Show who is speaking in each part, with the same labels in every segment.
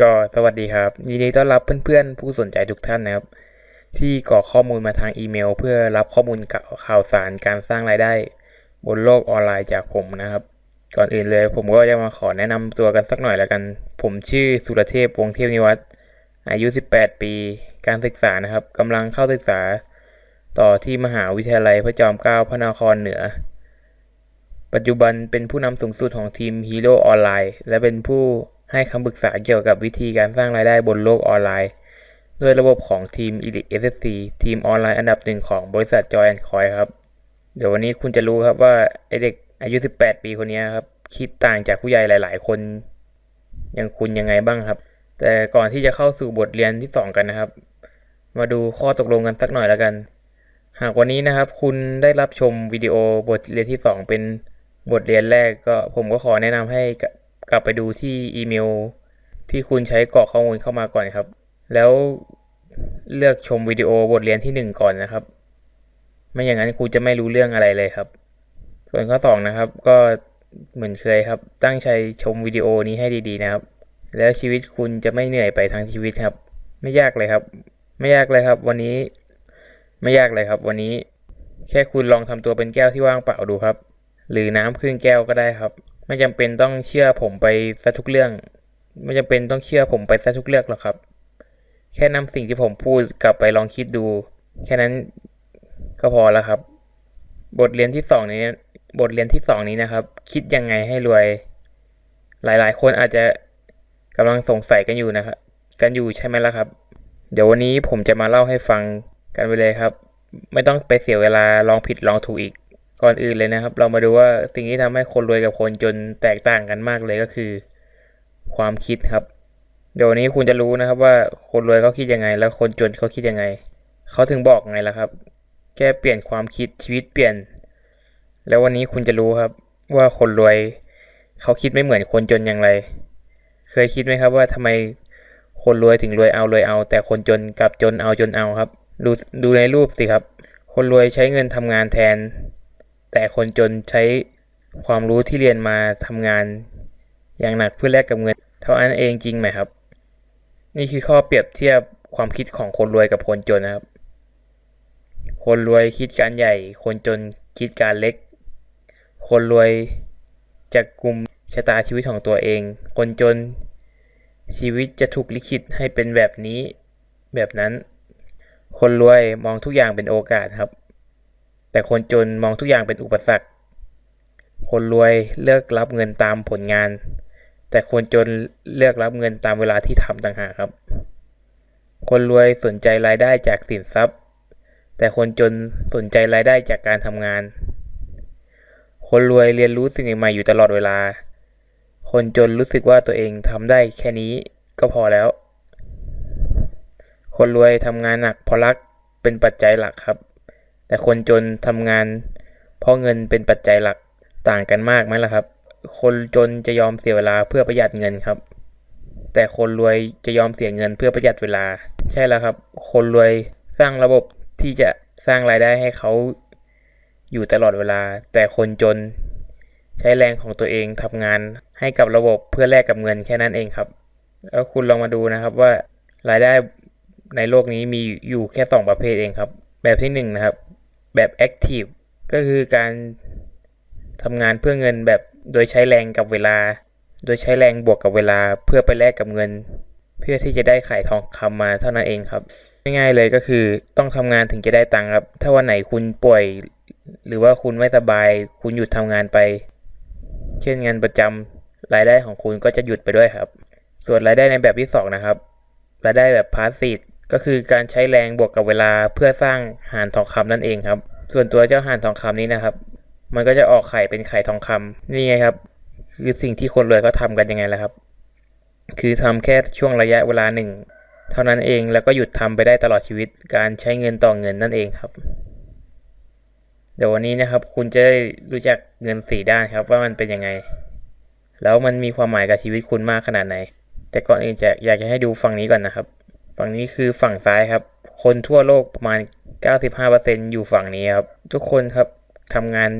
Speaker 1: ก็สวัสดีครับ ยินดีต้อนรับเพื่อนๆ ผู้สนใจทุกท่านนะครับ ที่กรอข้อมูลมาทางอีเมล เพื่อรับข้อมูลข่าวสารการสร้างรายได้ บนโลกออนไลน์จากผมนะครับ ก่อนอื่นเลย ผมก็จะมาขอแนะนำตัวกันสักหน่อยแล้วกัน ผมชื่อสุรเทพวงเทพนิวัฒน์อายุ 18 ปี การศึกษานะครับกำลังเข้าศึกษา ต่อที่มหาวิทยาลัยพระจอมเกล้าพระนครเหนือปัจจุบันเป็นผู้นำสูงสุดของทีมฮีโร่ออนไลน์และเป็นผู้ ให้คำปรึกษาเกี่ยวกับวิธีการสร้างรายได้บนโลกออนไลน์ ด้วยระบบของทีม e l i t SSC ทีมออนไลน์อันดับหนึ่งของบริษัท Joy and Coin ครับ เดี๋ยววันนี้คุณจะรู้ครับว่าไอเด็กอายุ 18 ปีคนนี้ครับ คิดต่างจากผู้ใหญ่หลาย ๆ คน อย่างคุณยังไงบ้างครับ แต่ก่อนที่จะเข้าสู่บทเรียนที่ 2 กันนะครับ มาดูข้อตกลงกันสักหน่อยแล้วกัน หากวันนี้นะครับ คุณได้รับชมวิดีโอบทเรียนที่ 2 เป็นบทเรียนแรกก็ผมก็ขอแนะนำให้ กลับไปดูที่อีเมล ที่คุณใช้กรอกข้อมูลเข้ามาก่อนครับ แล้วเลือกชมวิดีโอบทเรียนที่ 1 ก่อนนะครับ ไม่อย่างนั้นคุณจะไม่รู้เรื่องอะไรเลยครับ ส่วนข้อ2นะครับ ก็เหมือนเคยครับ ตั้งใจชมวิดีโอนี้ให้ดีๆนะครับ แล้วชีวิตคุณจะไม่เหนื่อยไปทั้งชีวิตครับ ไม่ยากเลยครับ ไม่ยากเลยครับ วันนี้ ไม่ยากเลยครับ วันนี้ แค่คุณลองทำตัวเป็นแก้วที่ว่างเปล่าดูครับ หรือน้ำครึ่งแก้วก็ได้ครับ ไม่จำเป็นต้องเชื่อผมไปซะทุกเรื่อง ไม่จำเป็นต้องเชื่อผมไปซะทุกเรื่องหรอกครับ แค่นำสิ่งที่ผมพูดกลับไปลองคิดดู แค่นั้นก็พอแล้วครับ บทเรียนที่สองนี้ บทเรียนที่สองนี้นะครับ คิดยังไงให้รวย หลายๆ คนอาจจะกำลังสงสัยกันอยู่นะครับ กันอยู่ใช่ไหมล่ะครับ เดี๋ยววันนี้ผมจะมาเล่าให้ฟังกันไปเลยครับ ไม่ต้องไปเสียเวลาลองผิดลองถูกอีก ก่อนอื่นเลยนะครับ เรามาดูว่าสิ่งที่ทำให้คนรวยกับคนจนแตกต่างกันมากเลยก็คือ ความคิดครับ เดี๋ยววันนี้คุณจะรู้นะครับว่าคนรวยเขาคิดยังไง แล้วคนจนเขาคิดยังไงเขาถึงบอกไงล่ะครับ แค่เปลี่ยนความคิดชีวิตเปลี่ยน แล้ววันนี้คุณจะรู้ครับ ว่าคนรวยเขาคิดไม่เหมือนคนจนอย่างไร เคยคิดไหมครับว่าทำไมคนรวยถึงรวยเอารวยเอา แต่คนจนกลับจนเอาจนเอาครับ ดูดูในรูปสิครับ คนรวยใช้เงินทำงานแทน แต่คนจนใช้ความรู้ที่เรียนมาทำงาน อย่างหนักเพื่อแลกกับเงิน เท่านั้นเองจริงไหมครับ นี่คือข้อเปรียบเทียบความคิดของคนรวยกับคนจนนะครับ คนรวยคิดการใหญ่ คนจนคิดการเล็ก คนรวยจะกลุ่มชะตาชีวิตของตัวเอง คนจนชีวิตจะถูกลิขิตให้เป็นแบบนี้แบบนั้น คนรวยมองทุกอย่างเป็นโอกาสครับ แต่คนจนมองทุกอย่างเป็นอุปสรรค คนรวยเลือกรับเงินตามผลงาน แต่คนจนเลือกรับเงินตามเวลาที่ทำต่างหากครับ คนรวยสนใจรายได้จากสินทรัพย์ แต่คนจนสนใจรายได้จากการทำงาน คนรวยเรียนรู้สิ่งใหม่อยู่ตลอดเวลา คนจนรู้สึกว่าตัวเองทำได้แค่นี้ก็พอแล้ว คนรวยทำงานหนักเพราะรักเป็นปัจจัยหลักครับ แต่คนจนทำงาน เพราะเงินเป็นปัจจัยหลักต่างกันมากไหมล่ะครับ คนจนจะยอมเสียเวลาเพื่อประหยัดเงินครับ แต่คนรวยจะยอมเสียเงินเพื่อประหยัดเวลา ใช่แล้วครับ คนรวยสร้างระบบที่จะสร้างรายได้ให้เขาอยู่ตลอดเวลา แต่คนจน ใช้แรงของตัวเองทำงานให้กับระบบเพื่อแลกกับเงินแค่นั้นเองครับ แล้วคุณลองมาดูนะครับว่ารายได้ในโลกนี้มีอยู่แค่สองประเภทเองครับ แบบที่หนึ่งนะครับ แบบ active ก็คือการทำงานเพื่อเงินแบบโดยใช้แรงกับเวลา โดยใช้แรงบวกกับเวลาเพื่อไปแลกกับเงิน เพื่อที่จะได้ขายทองคำมาเท่านั้นเองครับ ง่ายๆเลยก็คือต้องทำงานถึงจะได้ตังค์ครับ ถ้าวันไหนคุณป่วย หรือว่าคุณไม่สบาย คุณหยุดทำงานไป เช่นงานประจำรายได้ของคุณก็จะหยุดไปด้วยครับ ส่วนรายได้ในแบบที่สองนะครับรายได้แบบพาสซีฟก็คือการใช้แรงบวกกับเวลาเพื่อสร้างหานทองคำนั่นเองครับ ส่วนตัวเจ้าห่านทองคำนี้นะครับ มันก็จะออกไข่เป็นไข่ทองคำนี่ไงครับ คือสิ่งที่คนรวยเขาทำกันยังไงล่ะครับ คือทำแค่ช่วงระยะเวลาหนึ่งเท่านั้นเองแล้วก็หยุดทำไปได้ตลอดชีวิตการใช้เงินต่อเงินนั่นเองครับ เดี๋ยววันนี้นะครับ คุณจะได้รู้จักเงินสี่ด้านครับ ว่ามันเป็นยังไง แล้วมันมีความหมายกับชีวิตคุณมากขนาดไหน แต่ก่อนอื่นจะอยากจะให้ดูฝั่งนี้ก่อนนะครับ ฝั่งนี้คือฝั่งซ้ายครับ คนทั่วโลกประมาณ 95%อยู่ฝั่งนี้ครับ ทุกคนครับทำงาน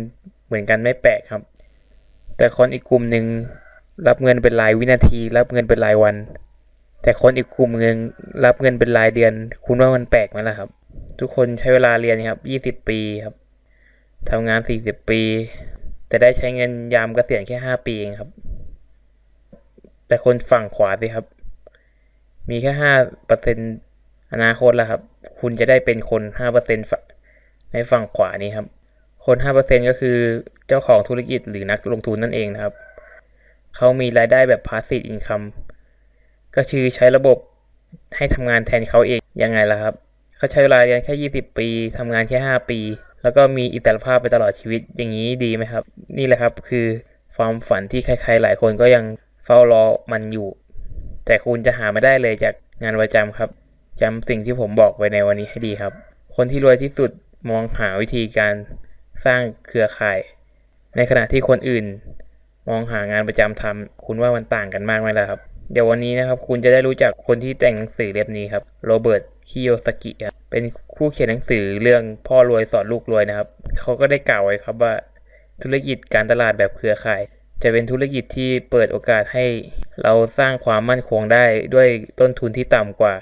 Speaker 1: เหมือนกันไม่แปลกครับ แต่คนอีกกลุ่มหนึ่งรับเงินเป็นรายวินาที รับเงินเป็นรายวัน แต่คนอีกกลุ่มหนึ่งรับเงินเป็นรายเดือน คุณว่ามันแปลกไหมล่ะครับ ทุกคนใช้เวลาเรียนครับยี่สิบปีครับทำงานสี่สิบปี แต่ได้ใช้เงินยามเกษียณแค่ห้าปีเองครับ แต่คนฝั่งขวาสิครับ มีแค่ห้าเปอร์เซ็นต์ อนาคตแล้วครับ คุณจะได้เป็นคนห้าเปอร์เซ็นในฝั่งขวานี้ครับ คนห้าเปอร์เซ็นก็คือเจ้าของธุรกิจหรือนักลงทุนนั่นเองนะครับ เขามีรายได้แบบ passive income ก็คือใช้ระบบให้ทำงานแทนเขาเอง ยังไงล่ะครับ เขาใช้เวลาเรียนแค่ 20 ปีทำงานแค่ 5 ปี แล้วก็มีอิสรภาพไปตลอดชีวิตอย่างนี้ดีไหมครับ นี่แหละครับคือความฝันที่ใครๆหลายคนก็ยังเฝ้ารอมันอยู่ แต่คุณจะหาไม่ได้เลยจากงานประจำครับ จำสิ่งที่ผมบอกไว้ในวันนี้ให้ดีครับ คนที่รวยที่สุดมองหาวิธีการสร้างเครือข่าย ในขณะที่คนอื่น มองหางานประจำทำคุณว่ามันต่างกันมากไหมล่ะครับ เดี๋ยววันนี้นะครับคุณจะได้รู้จักคนที่แต่งหนังสือเล่มนี้ครับโรเบิร์ตคิโยสกิครับเป็นผู้เขียนหนังสือเรื่องพ่อรวยสอนลูกรวยนะครับ เขาก็ได้กล่าวไว้ครับว่า ธุรกิจการตลาดแบบเครือข่าย จะเป็นธุรกิจที่เปิดโอกาสให้ เราสร้างความมั่นคงได้ด้วยต้นทุนที่ต่ำกว่า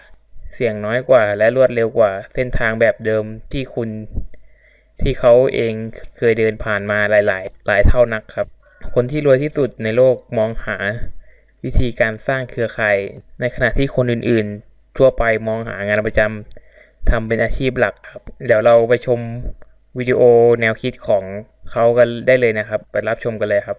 Speaker 1: เสี่ยงน้อยกว่า และรวดเร็วกว่า เส้นทางแบบเดิมที่คุณที่เขาเองเคยเดินผ่านมาหลาย ๆ หลายเท่านักครับ คนที่รวยที่สุดในโลกมองหาวิธีการสร้างเครือข่าย ในขณะที่คนอื่น ๆ ทั่วไปมองหางานประจำทำเป็นอาชีพหลักครับ เดี๋ยวเราไปชมวิดีโอแนวคิดของเขากันได้เลยนะครับ ไปรับชมกันเลยครับ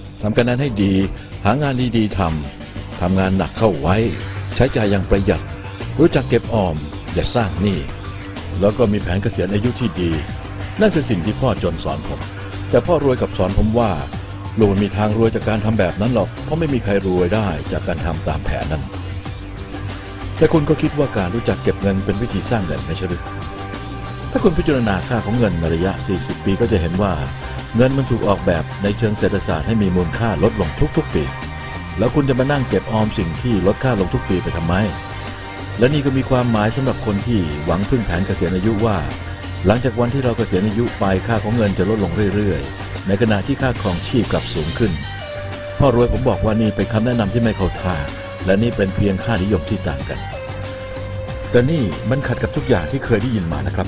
Speaker 2: ทำการนั้นให้ดี หางานดีๆทำทำงานหนักเข้าไว้ ใช้จ่ายอย่างประหยัด รู้จักเก็บออม อย่าสร้างหนี้แล้วก็มีแผนเกษียณอายุที่ดี นั่นคือสิ่งที่พ่อจนสอนผม แต่พ่อรวยกับสอนผมว่าลูกมันมีทางรวยจากการทำแบบนั้นหรอกเพราะไม่มีใครรวยได้จากการทำตามแผนนั้น แต่คุณก็คิดว่าการรู้จักเก็บเงินเป็นวิธีสร้างเงินไม่ใช่หรือถ้าคุณพิจารณาค่าของเงินในระยะ 40 ปีก็จะเห็นว่า เงินมันถูกออกแบบในเชิงเศรษฐศาสตร์ให้มีมูลค่าลดลงทุกๆปี แล้วคุณจะมานั่งเก็บออมสิ่งที่ลดค่าลงทุกปีไปทำไม และนี่ก็มีความหมายสำหรับคนที่หวังพึ่งแผนเกษียณอายุว่า หลังจากวันที่เราเกษียณอายุไปค่าของเงินจะลดลงเรื่อยๆ ในขณะที่ค่าครองชีพกลับสูงขึ้น พ่อรวยผมบอกว่านี่เป็นคำแนะนำที่ไม่เข้าท่า และนี่เป็นเพียงค่านิยมที่ต่างกัน แต่นี่มันขัดกับทุกอย่างที่เคยได้ยินมานะครับ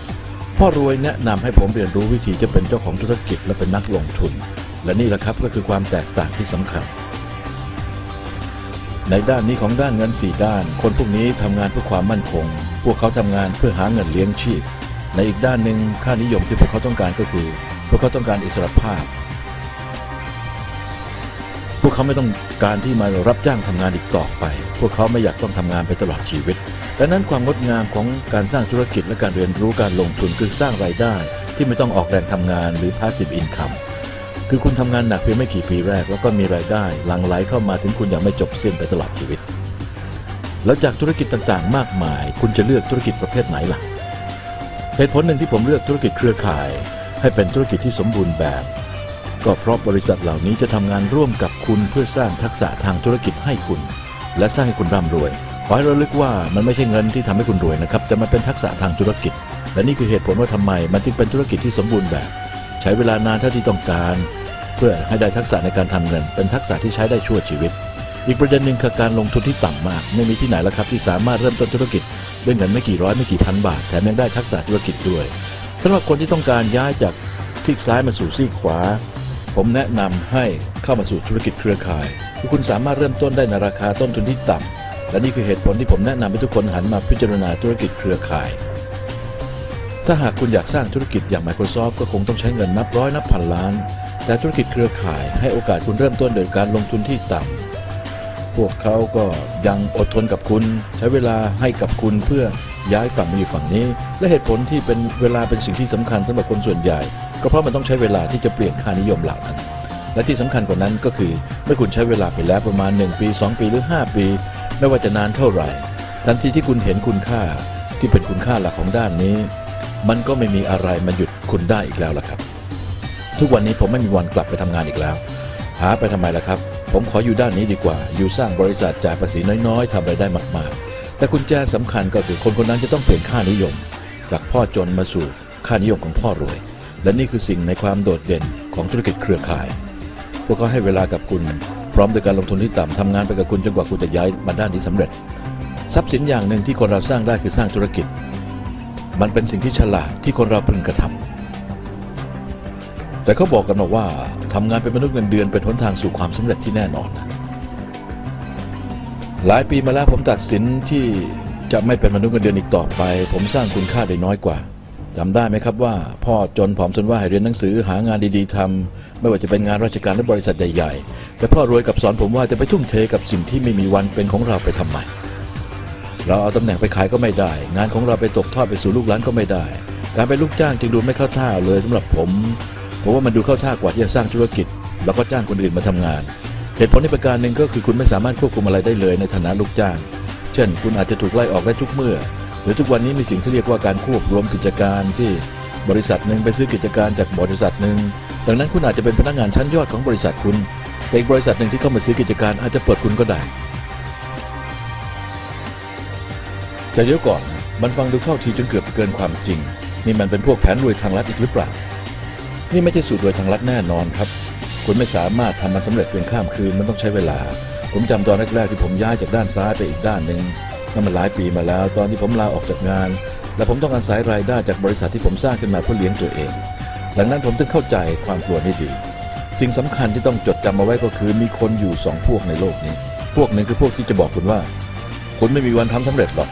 Speaker 2: พ่อรวยแนะนำให้ผมเรียนรู้วิธีจะเป็นเจ้าของธุรกิจและเป็นนักลงทุน และนี่แหละครับก็คือความแตกต่างที่สำคัญ ในด้านนี้ของด้านเงินสี่ด้าน คนพวกนี้ทำงานเพื่อความมั่นคง พวกเขาทำงานเพื่อหาเงินเลี้ยงชีพ ในอีกด้านหนึ่งค่านิยมที่พวกเขาต้องการก็คือ พวกเขาต้องการอิสรภาพ พวกเขาไม่ต้องการที่มารับจ้างทำงานอีกต่อไป พวกเขาไม่อยากต้องทำงานไปตลอดชีวิต ดังนั้นความงดงามของการสร้างธุรกิจและการเรียนรู้การลงทุนคือสร้างรายได้ ที่ไม่ต้องออกแรงทำงานหรือ passive income คือคุณทำงานหนักเพียงไม่กี่ปีแรก แล้วก็มีรายได้หลั่งไหลเข้ามาถึงคุณอย่างไม่จบสิ้นไปตลอดชีวิต แล้วจากธุรกิจต่างๆ มากมาย คุณจะเลือกธุรกิจประเภทไหนล่ะเหตุผลหนึ่งที่ผมเลือกธุรกิจเครือข่าย ให้เป็นธุรกิจที่สมบูรณ์แบบ ก็เพราะบริษัทเหล่านี้จะทำงานร่วมกับคุณเพื่อสร้างทักษะทางธุรกิจให้คุณ และสร้างให้คุณร่ำรวย อให้เราลึกว่ามันไม่ใช่เงินที่ทำให้คุณรวยนะครับ แต่มันเป็นทักษะทางธุรกิจ และนี่คือเหตุผลว่าทำไมมันจึงเป็นธุรกิจที่สมบูรณ์แบบ ใช้เวลานานเท่าที่ต้องการ เพื่อให้ได้ทักษะในการทำเงิน เป็นทักษะที่ใช้ได้ชั่วชีวิต อีกประเด็นหนึ่งคือการลงทุนที่ต่ำมาก ไม่มีที่ไหนแล้วครับที่สามารถเริ่มต้นธุรกิจด้วยเงินไม่กี่ร้อยไม่กี่พันบาทแถมยังได้ทักษะธุรกิจด้วยสำหรับคนที่ต้องการย้ายจากซีกซ้ายมาสู่ซีกขวา ผมแนะนำให้เข้ามาสู่ธุรกิจเครือข่ายคือคุณสามารถเริ่มต้นได้ในราคาต้นทุนที่ต่ำ และนี่คือเหตุผลที่ผมแนะนำให้ทุกคนหันมาพิจารณาธุรกิจเครือข่าย ถ้าหากคุณอยากสร้างธุรกิจอย่าง Microsoft ก็คงต้องใช้เงินนับร้อยนับพันล้าน แต่ธุรกิจเครือข่ายให้โอกาสคุณเริ่มต้นโดยการลงทุนที่ต่ำพวกเขาก็ยังอดทนกับคุณ ใช้เวลาให้กับคุณเพื่อย้ายกลับมาอยู่ฝั่งนี้ และเหตุผลที่เป็นเวลาเป็นสิ่งที่สำคัญสำหรับคนส่วนใหญ่ ก็เพราะมันต้องใช้เวลาที่จะเปลี่ยนค่านิยมเหล่านั้น และที่สำคัญกว่านั้นก็คือเมื่อคุณใช้เวลาไปแล้วประมาณ 1 ปี 2 ปีหรือ 5 ปี ไม่ว่าจะนานเท่าไหร่ ทันทีที่คุณเห็นคุณค่าที่เป็นคุณค่าหลักของด้านนี้ มันก็ไม่มีอะไรมาหยุดคุณได้อีกแล้วล่ะครับ ทุกวันนี้ผมไม่มีวันกลับไปทำงานอีกแล้ว หาไปทำไมล่ะครับ ผมขออยู่ด้านนี้ดีกว่า อยู่สร้างบริษัทจ่ายภาษีน้อยๆทำรายได้มากๆ แต่คุณแจสำคัญก็คือคนคนนั้นจะต้องเปลี่ยนค่านิยม จากพ่อจนมาสู่ค่านิยมของพ่อรวย และนี่คือสิ่งในความโดดเด่นของธุรกิจเครือข่ายพวกเขาให้เวลากับคุณ พร้อมด้วยการลงทุนที่ต่ำทำงานไปกับคุณจนกว่าคุณจะย้ายมาด้านนี้สำเร็จ ทรัพย์สินอย่างหนึ่งที่คนเราสร้างได้คือสร้างธุรกิจ มันเป็นสิ่งที่ฉลาดที่คนเราพึงกระทำแต่เขาบอกกันมาว่าทำงานเป็นมนุษย์เงินเดือนเป็นหนทางสู่ความสำเร็จที่แน่นอนนะหลายปีมาแล้วผมตัดสินที่จะไม่เป็นมนุษย์เงินเดือนอีกต่อไป ผมสร้างคุณค่าได้น้อยกว่า จำได้ไหมครับว่า พ่อจนผอมจนว่าให้เรียนหนังสือหางานดีๆทำไม่ว่าจะเป็นงานราชการหรือบริษัทใหญ่ๆ แต่พ่อรวยกับสอนผมว่าจะไปทุ่มเทกับสิ่งที่ไม่มีวันเป็นของเราไปทำไมเราเอาตำแหน่งไปขายก็ไม่ได้ งานของเราไปตกทอดไปสู่ลูกหลานก็ไม่ได้ การเป็นลูกจ้างจึงดูไม่เข้าท่าเลยสำหรับผมผมว่ามันดูเข้าท่ากว่าที่จะสร้างธุรกิจ แล้วก็จ้างคนอื่นมาทำงานเหตุผลในประการหนึ่งก็คือคุณไม่สามารถควบคุมอะไรได้เลยในฐานะลูกจ้าง เช่น คุณอาจจะถูกไล่ออกได้ทุกเมื่อ หรือทุกวันนี้มีสิ่งที่เรียกว่าการควบรวมกิจการที่บริษัทหนึ่งไปซื้อกิจการจากบริษัทหนึ่งดังนั้นคุณอาจจะเป็นพนักงานชั้นยอดของบริษัทคุณแต่อีกบริษัทหนึ่งที่เข้ามาซื้อกิจการอาจจะปลดคุณก็ได้แต่เดี๋ยวก่อนมันฟังดูเข้าทีจนเกือบเกินความจริง นี่มันเป็นพวกแผนรวยทางลัดอีกหรือเปล่า นี่ไม่ใช่สูตรรวยทางลัดแน่นอนครับ คุณไม่สามารถทำมันสำเร็จเพียงข้ามคืนมันต้องใช้เวลา ผมจำตอนแรกๆที่ผมย้ายจากด้านซ้ายไปอีกด้านหนึ่ง นั่นมันหลายปีมาแล้ว ตอนที่ผมลาออกจากงาน และผมต้องอาศัยรายได้จากบริษัทที่ผมสร้างขึ้นมาเพื่อเลี้ยงตัวเอง ดังนั้นผมถึงเข้าใจความกลัวนี้ดี สิ่งสำคัญที่ต้องจดจำเอาไว้ก็คือมีคนอยู่สองพวกในโลกนี้ พวกหนึ่งคือพวกที่จะบอกคุณว่า คุณไม่มีวันทำสำเร็จหรอก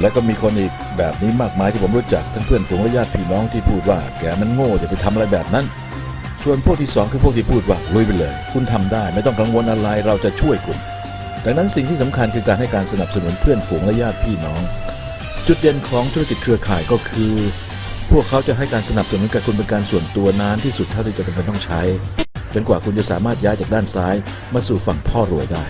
Speaker 2: และก็มีคนอีกแบบนี้มากมายที่ผมรู้จักทั้งเพื่อนฝูงและญาติพี่น้องที่พูดว่า แกมันโง่อย่าไปทำอะไรแบบนั้นส่วนพวกที่สองคือพวกที่พูดว่าลุยไปเลย คุณทำได้ไม่ต้องกังวลอะไรเราจะช่วยคุณ ดังนั้นสิ่งที่สำคัญคือการให้การสนับสนุนเพื่อนฝูงและญาติพี่น้อง จุดเด่นของธุรกิจเครือข่ายก็คือ พวกเขาจะให้การสนับสนุนกับคุณเป็นการส่วนตัวนานที่สุดเท่าที่จะจำเป็นต้องใช้ จนกว่าคุณจะสามารถย้ายจากด้านซ้าย มาสู่ฝั่งพ่อรวยได้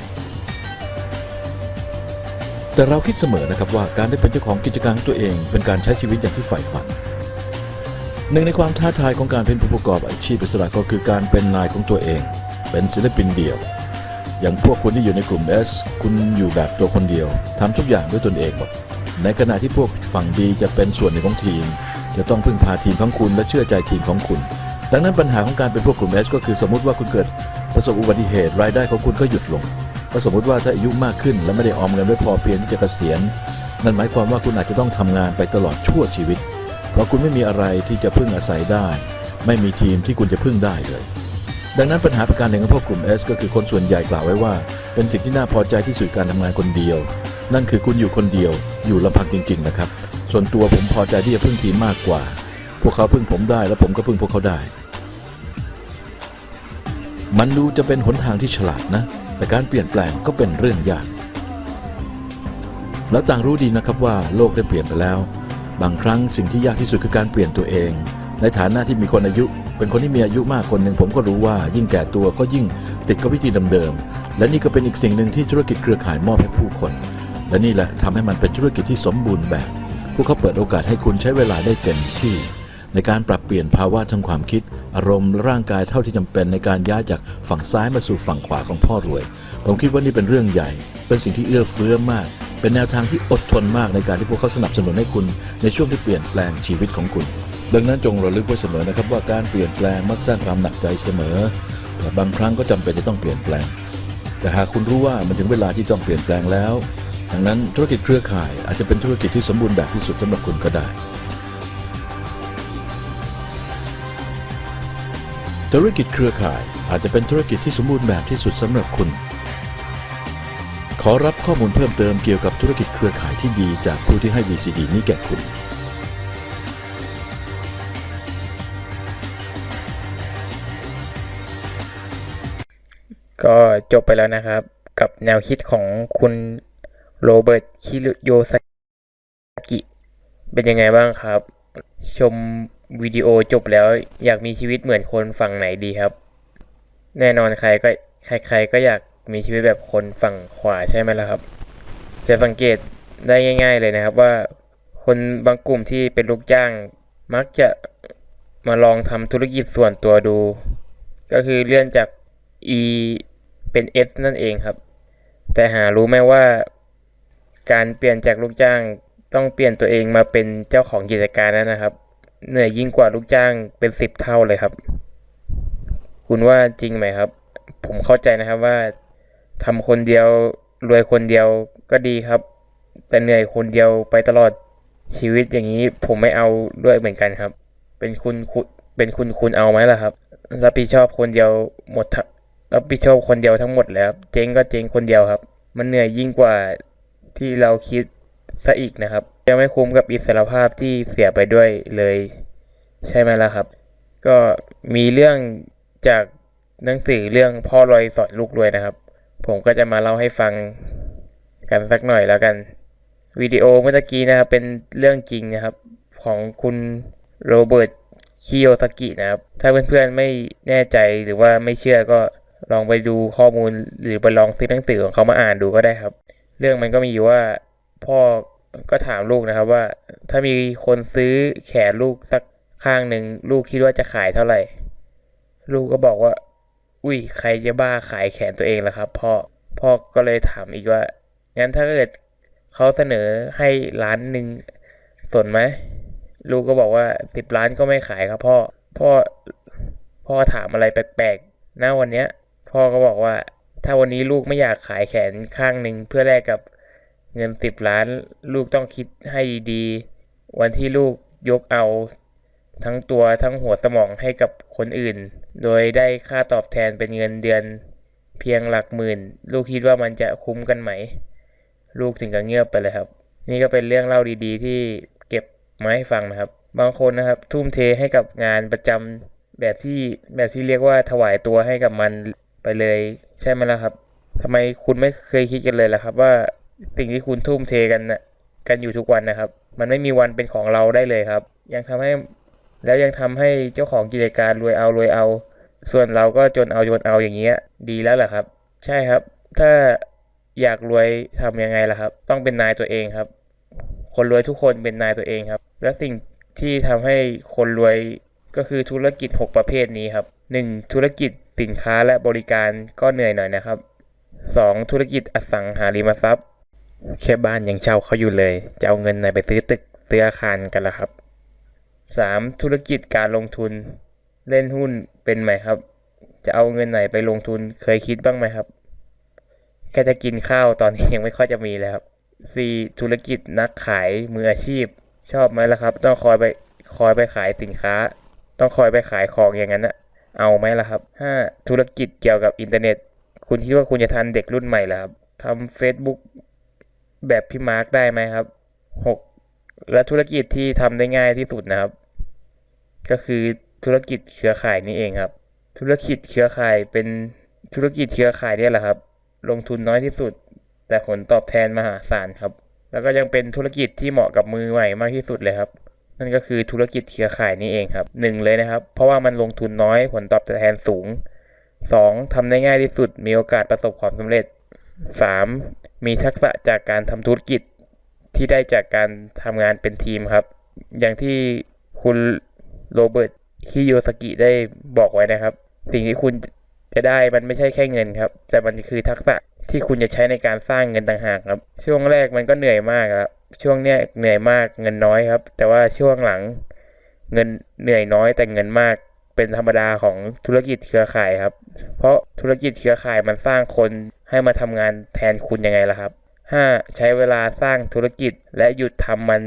Speaker 2: แต่เราคิดเสมอนะครับว่าการได้เป็นเจ้าของกิจการตัวเอง เป็นการใช้ชีวิตอย่างที่ใฝ่ฝันหนึ่งในความท้าทายของการเป็นผู้ประกอบอาชีพอิสระก็คือการเป็นนายของตัวเอง เป็นศิลปินเดี่ยว อย่างพวกคุณที่อยู่ในกลุ่ม S คุณอยู่แบบตัวคนเดียวทำทุกอย่างด้วยตนเองหมดในขณะที่พวกฝั่งดีจะเป็นส่วนหนึ่งของทีม จะต้องพึ่งพาทีมของคุณและเชื่อใจทีมของคุณ ดังนั้นปัญหาของการเป็นพวกกลุ่ม S ก็คือสมมติว่าคุณเกิดประสบอุบัติเหตุรายได้ของคุณก็หยุดลงก็สมมติว่าถ้าอายุมากขึ้น และไม่ได้ออมเงินไว้พอเพียงที่จะเกษียณนั่นหมายความว่าคุณอาจจะต้องทำงานไปตลอดชั่วชีวิต เพราะคุณไม่มีอะไรที่จะพึ่งอาศัยได้ ไม่มีทีมที่คุณจะพึ่งได้เลย ดังนั้นปัญหาประการหนึ่งของพวกกลุ่ม S ก็คือคนส่วนใหญ่กล่าวไว้ว่า เป็นสิ่งที่น่าพอใจที่สุดการทำงานคนเดียว นั่นคือคุณอยู่คนเดียว อยู่ลำพังจริง ๆ นะครับ ส่วนตัวผมพอใจที่จะพึ่งทีมมากกว่า พวกเขาพึ่งผมได้และผมก็พึ่งพวกเขาได้ มันดูจะเป็นหนทางที่ฉลาดนะ แต่การเปลี่ยนแปลงก็เป็นเรื่องยาก แล้วต่างรู้ดีนะครับว่าโลกได้เปลี่ยนไปแล้ว บางครั้งสิ่งที่ยากที่สุดคือการเปลี่ยนตัวเอง ในฐานะที่มีคนอายุ เป็นคนที่มีอายุมากคนหนึ่งผมก็รู้ว่ายิ่งแก่ตัวก็ยิ่งติดกับวิธีเดิมๆและนี่ก็เป็นอีกสิ่งหนึ่งที่ธุรกิจเครือข่ายมอบให้ผู้คน และนี่แหละทำให้มันเป็นธุรกิจที่สมบูรณ์แบบ พวกเขาเปิดโอกาสให้คุณใช้เวลาได้เต็มที่ ในการปรับเปลี่ยนภาวะทางความคิด อารมณ์และร่างกายเท่าที่จำเป็นในการย้ายจากฝั่งซ้ายมาสู่ฝั่งขวาของพ่อรวย ผมคิดว่านี่เป็นเรื่องใหญ่ เป็นสิ่งที่เอื้อเฟื้อมากเป็นแนวทางที่อดทนมากในการที่พวกเขาสนับสนุนให้คุณ ในช่วงที่เปลี่ยนแปลงชีวิตของคุณ ดังนั้นจงระลึกไว้เสมอนะครับว่าการเปลี่ยนแปลงมักสร้างความหนักใจเสมอ แต่บางครั้งก็จำเป็นจะต้องเปลี่ยนแปลง แต่หากคุณรู้ว่ามันถึงเวลาที่ต้องเปลี่ยนแปลงแล้วดังนั้นธุรกิจเครือข่ายอาจจะเป็นธุรกิจที่สมบูรณ์แบบที่สุดสำหรับคุณก็ได้ ธุรกิจเครือข่ายอาจจะเป็นธุรกิจที่สมบูรณ์แบบที่สุดสำหรับคุณ ขอรับข้อมูลเพิ่มเติมเกี่ยวกับธุรกิจเครือข่ายที่ดีจากผู้ที่ให้ VCD นี้แก่คุณ
Speaker 1: ก็จบไปแล้วนะครับ กับแนวคิดของคุณโรเบิร์ตคิโยสกิ เป็นยังไงบ้างครับ ชมวิดีโอจบแล้วอยากมีชีวิตเหมือนคนฝั่งไหนดีครับ แน่นอนใครก็ใคร ๆ ก็อยากมีชีวิตแบบคนฝั่งขวาใช่ไหมล่ะครับ จะสังเกตได้ง่าย ๆ เลยนะครับว่าคนบางกลุ่มที่เป็นลูกจ้าง มักจะมาลองทำธุรกิจส่วนตัวดู ก็คือเลื่อนจาก E เป็น S นั่นเองครับ แต่หารู้ไหมว่า การเปลี่ยนจากลูกจ้างต้องเปลี่ยนตัวเองมาเป็นเจ้าของกิจการนั้นนะครับ เหนื่อยยิ่งกว่าลูกจ้างเป็นสิบเท่าเลยครับ คุณว่าจริงไหมครับ ผมเข้าใจนะครับว่าทำคนเดียวรวยคนเดียวก็ดีครับ แต่เหนื่อยคนเดียวไปตลอดชีวิตอย่างนี้ผมไม่เอาด้วยเหมือนกันครับ เป็นคุณคุณเป็นคุณคุณเอาไหมล่ะครับรับผิดชอบคนเดียวหมดท รับผิดชอบคนเดียวทั้งหมดแล้วครับเจ๊งก็เจ๊งคนเดียวครับ มันเหนื่อยยิ่งกว่าที่เราคิดซะอีกนะครับยังไม่คุ้มกับอิสรภาพที่เสียไปด้วยเลย ใช่ไหมล่ะครับ ก็มีเรื่องจากหนังสือเรื่องพ่อรวยสอนลูกรวยนะครับ ผมก็จะมาเล่าให้ฟังกันสักหน่อยแล้วกันวิดีโอเมื่อกี้นะครับเป็นเรื่องจริงนะครับ ของคุณโรเบิร์ตคิโยสกินะครับ ถ้าเพื่อนๆไม่แน่ใจหรือว่าไม่เชื่อก็ ลองไปดูข้อมูลหรือไปลองซื้อหนังสือของเขามาอ่านดูก็ได้ครับ เรื่องมันก็มีอยู่ว่าพ่อก็ถามลูกนะครับว่า ถ้ามีคนซื้อแขนลูกสักข้างหนึ่งลูกคิดว่าจะขายเท่าไหร่ ลูกก็บอกว่า อุ้ยใครจะบ้าขายแขนตัวเองล่ะครับพ่อพ่อก็เลยถามอีกว่า งั้นถ้าเกิดเขาเสนอให้ล้านหนึ่งสนไหมลูกก็บอกว่าสิบล้านก็ไม่ขายครับพ่อพ่อพ่อถามอะไรแปลกๆนะวันเนี้ย พ่อก็บอกว่า ถ้าวันนี้ลูกไม่อยากขายแขนข้างหนึ่งเพื่อแลกกับเงินสิบล้าน ลูกต้องคิดให้ดีๆ วันที่ลูกยกเอาทั้งตัวทั้งหัวสมองให้กับคนอื่น โดยได้ค่าตอบแทนเป็นเงินเดือน เพียงหลักหมื่น ลูกคิดว่ามันจะคุ้มกันไหม ลูกถึงกับเงียบไปเลยครับ นี่ก็เป็นเรื่องเล่าดีๆ ที่เก็บมาให้ฟังนะครับ บางคนนะครับ ทุ่มเทให้กับงานประจำแบบที่แบบที่เรียกว่าถวายตัวให้กับมัน ไปเลยใช่ไหมล่ะครับทำไมคุณไม่เคยคิดกันเลยล่ะครับ ว่าสิ่งที่คุณทุ่มเทกันนะกันอยู่ทุกวันนะครับ มันไม่มีวันเป็นของเราได้เลยครับ ยังทำให้แล้วยังทำให้เจ้าของกิจการรวยเอารวยเอา ส่วนเราก็จนเอาจนเอาอย่างเงี้ย ดีแล้วแหละครับ ใช่ครับ ถ้าอยากรวยทำยังไงล่ะครับ ต้องเป็นนายตัวเองครับ คนรวยทุกคนเป็นนายตัวเองครับ และสิ่งที่ทำให้คนรวยก็คือธุรกิจ 6 ประเภทนี้ครับ 1. ธุรกิจ สินค้าและบริการก็เหนื่อยหน่อยนะครับ 2. ธุรกิจอสังหาริมทรัพย์แค่บ้านยังเช่าเขาอยู่เลย จะเอาเงินไหนไปซื้อตึกซื้ออาคารกันล่ะครับ 3. ธุรกิจการลงทุน เล่นหุ้นเป็นไหมครับ จะเอาเงินไหนไปลงทุนเคยคิดบ้างไหมครับแค่จะกินข้าวตอนนี้ยังไม่ค่อยจะมีเลยครับ 4. ธุรกิจนักขายมืออาชีพ ชอบไหมล่ะครับ ต้องคอยไปคอยไปขายสินค้า ต้องคอยไปขายของอย่างนั้นนะ เอาไหมล่ะครับ 5. ธุรกิจเกี่ยวกับอินเทอร์เน็ต คุณคิดว่าคุณจะทันเด็กรุ่นใหม่เหรอครับทำ Facebook แบบพี่มาร์คได้ไหมครับ 6. และธุรกิจที่ทำได้ง่ายที่สุดนะครับ ก็คือธุรกิจเครือข่ายนี่เองครับ ธุรกิจเครือข่ายเป็นธุรกิจเครือข่ายเนี่ยแหละครับ ลงทุนน้อยที่สุด แต่ผลตอบแทนมหาศาลครับ แล้วก็ยังเป็นธุรกิจที่เหมาะกับมือใหม่มากที่สุดเลยครับ นั่นก็คือธุรกิจเครือข่ายนี่เองครับหนึ่งเลยนะครับ เพราะว่ามันลงทุนน้อยผลตอบแทนสูง 2. ทำได้ง่ายที่สุดมีโอกาสประสบความสำเร็จ 3. มีทักษะจากการทำธุรกิจที่ได้จากการทำงานเป็นทีมครับ อย่างที่คุณโรเบิร์ตคิโยสกิได้บอกไว้นะครับ สิ่งที่คุณจะได้มันไม่ใช่แค่เงินครับ แต่มันคือทักษะที่คุณจะใช้ในการสร้างเงินต่างหากครับ ช่วงแรกมันก็เหนื่อยมากครับ ช่วงเนี้ยเหนื่อยมากเงินน้อยครับ แต่ว่าช่วงหลังเงินเหนื่อยน้อยแต่เงินมากเป็นธรรมดาของธุรกิจเครือข่ายครับ เพราะธุรกิจเครือข่ายมันสร้างคนให้มาทำงานแทนคุณยังไงล่ะครับ 5. ใช้เวลาสร้างธุรกิจและหยุดทำมัน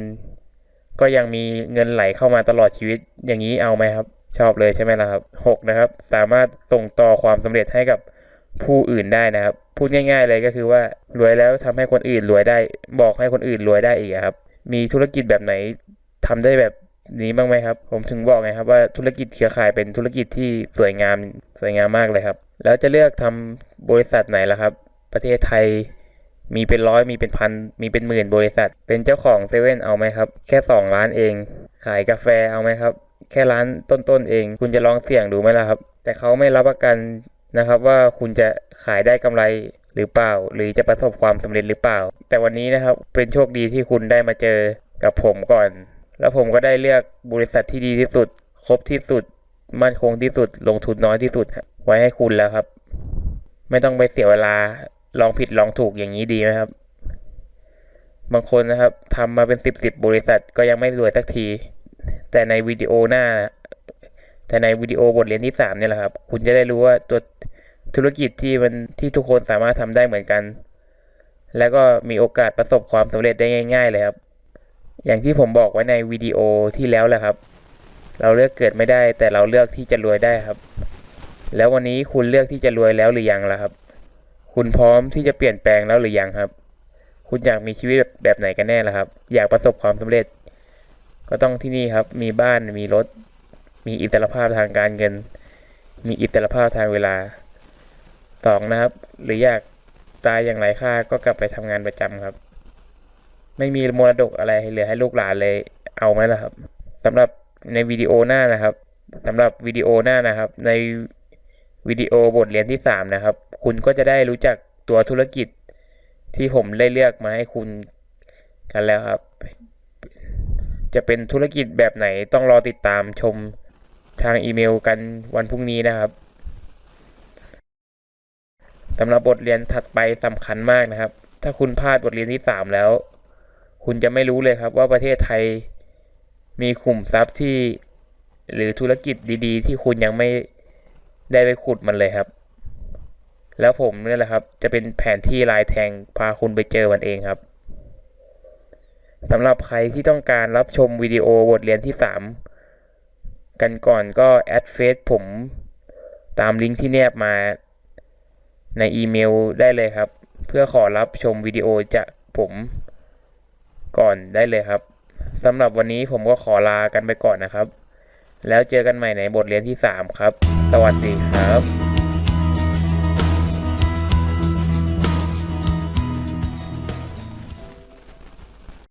Speaker 1: ก็ยังมีเงินไหลเข้ามาตลอดชีวิตอย่างนี้เอาไหมครับ ชอบเลยใช่ไหมล่ะครับ 6. นะครับ สามารถส่งต่อความสำเร็จให้กับผู้อื่นได้นะครับ พูดง่าย ๆ เลยก็คือว่ารวยแล้วทำให้คนอื่นรวยได้ บอกให้คนอื่นรวยได้อีกครับ มีธุรกิจแบบไหนทำได้แบบนี้บ้างไหมครับ ผมถึงบอกไงครับว่าธุรกิจเครือข่ายเป็นธุรกิจที่สวยงามสวยงามมากเลยครับ แล้วจะเลือกทำบริษัทไหนล่ะครับ ประเทศไทยมีเป็นร้อยมีเป็นพันมีเป็นหมื่นบริษัท เป็นเจ้าของเซเว่นเอาไหมครับ แค่สองล้านเอง ขายกาแฟเอาไหมครับ แค่ร้านต้นๆเอง คุณจะลองเสี่ยงดูไหมล่ะครับ แต่เขาไม่รับประกัน นะครับว่าคุณจะขายได้กำไรหรือเปล่า หรือจะประสบความสำเร็จหรือเปล่า แต่วันนี้นะครับเป็นโชคดีที่คุณได้มาเจอกับผมก่อน แล้วผมก็ได้เลือกบริษัทที่ดีที่สุด ครบที่สุด มั่นคงที่สุด ลงทุนน้อยที่สุด ไว้ให้คุณแล้วครับ ไม่ต้องไปเสียเวลาลองผิดลองถูกอย่างนี้ดีไหมครับ บางคนนะครับทำมาเป็นสิบสิบบริษัทก็ยังไม่รวยสักที แต่ในวิดีโอหน้า แต่ในวิดีโอบทเรียนที่สามเนี่ยแหละครับ คุณจะได้รู้ว่าตัวธุรกิจที่มันที่ทุกคนสามารถทำได้เหมือนกัน แล้วก็มีโอกาสประสบความสำเร็จได้ง่าย ๆ เลยครับ อย่างที่ผมบอกไว้ในวิดีโอที่แล้วแหละครับ เราเลือกเกิดไม่ได้ แต่เราเลือกที่จะรวยได้ครับ แล้ววันนี้คุณเลือกที่จะรวยแล้วหรือยังล่ะครับ คุณพร้อมที่จะเปลี่ยนแปลงแล้วหรือยังครับ คุณอยากมีชีวิตแบบแบบไหนกันแน่ล่ะครับ อยากประสบความสำเร็จ ก็ต้องที่นี่ครับ มีบ้านมีรถ มีอิสรภาพทางการเงิน มีอิสรภาพทางเวลาสองนะครับ หรืออยากตายอย่างไรค่าก็กลับไปทำงานประจำครับ ไม่มีมรดกอะไรเหลือให้ลูกหลานเลยเอาไหมล่ะครับสำหรับในวิดีโอหน้านะครับสำหรับวิดีโอหน้านะครับ ในวิดีโอบทเรียนที่สามนะครับ คุณก็จะได้รู้จักตัวธุรกิจที่ผมได้เลือกมาให้คุณกันแล้วครับ จะเป็นธุรกิจแบบไหนต้องรอติดตามชม ทางอีเมลกันวันพรุ่งนี้นะครับสำหรับบทเรียนถัดไปสำคัญมากนะครับ ถ้าคุณพลาดบทเรียนที่สามแล้ว คุณจะไม่รู้เลยครับว่าประเทศไทยมีขุมทรัพย์ที่ หรือธุรกิจดี ๆ ที่คุณยังไม่ได้ไปขุดมันเลยครับ แล้วผมนี่แหละครับ จะเป็นแผนที่ลายแทงพาคุณไปเจอมันเองครับสำหรับใครที่ต้องการรับชมวิดีโอบทเรียนที่ 3 กันก่อนก็แอดเฟซผมตามลิงก์ที่แนบมาในอีเมลได้เลยครับ เพื่อขอรับชมวิดีโอจากผมก่อนได้เลยครับสำหรับวันนี้ผมก็ขอลากันไปก่อนนะครับ แล้วเจอกันใหม่ในบทเรียนที่ 3 ครับ สวัสดีครับ